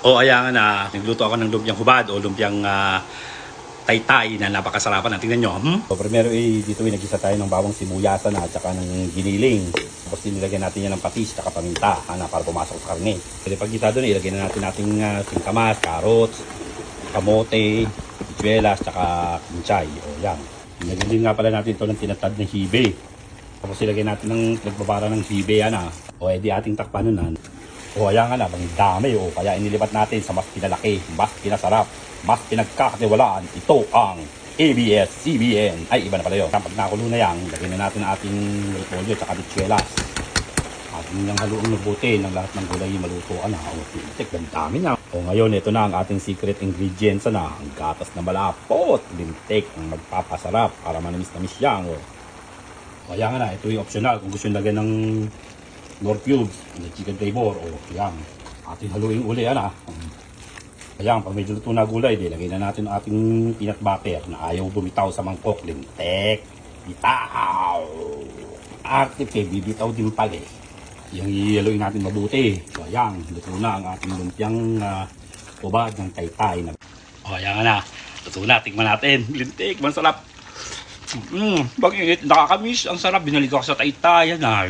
O ayan nga na, nagluto ako ng lumpiang hubad o lumpiang ah, taytay na napakasarapan. na. Tingnan nyo. Hmm? So, primero eh, dito eh, nagisa tayo ng bawang sibuyasan at saka ng giniling. Tapos nilagyan natin yan ng patis at paminta ana, para pumasok sa karne. Pwede pag kita doon, ilagyan na natin nating uh, singkamas, carrots, kamote, itchuelas, tsaka kinchay. O yan. Nilagyan din nga pala natin ito ng tinatad na hibe. Tapos ilagyan natin ng nagbabara ng hibe yan ah. O edi ating takpan nun ah. O ayan nga na, bang dami o kaya inilipat natin sa mas pinalaki, mas pinasarap, mas pinagkakatiwalaan. Ito ang ABS-CBN. Ay, iba na pala yun. Kapag nakulo na yan, lagyan na natin ang ating repolyo at ditsuelas. Ating niyang haluang mabuti ng lahat ng gulay malutuan na. O, pitik, ang dami na. O ngayon, ito na ang ating secret ingredients na. Ang gatas na malapot, lintik, ang magpapasarap para manamis-namis yan. O, ayan nga na, ito yung optional kung gusto nyo lagyan ng nor cubes, ng chicken flavor, o yan. Ating haluing uli, yan ah. Ayan, pag medyo luto na gulay, di, lagay na natin ang ating peanut butter na ayaw bumitaw sa mangkok. Lintek, bitaw. Arte pe, bibitaw din pala eh. Yung iyaluin natin mabuti. So ayan, luto na ang ating lumpiang uh, ubad ng taytay. Na... O ayan na, luto na, tingnan natin. Lintik, masarap. Mm, bakit nakakamiss, ang sarap. Binalik ako sa taytay, yan ah.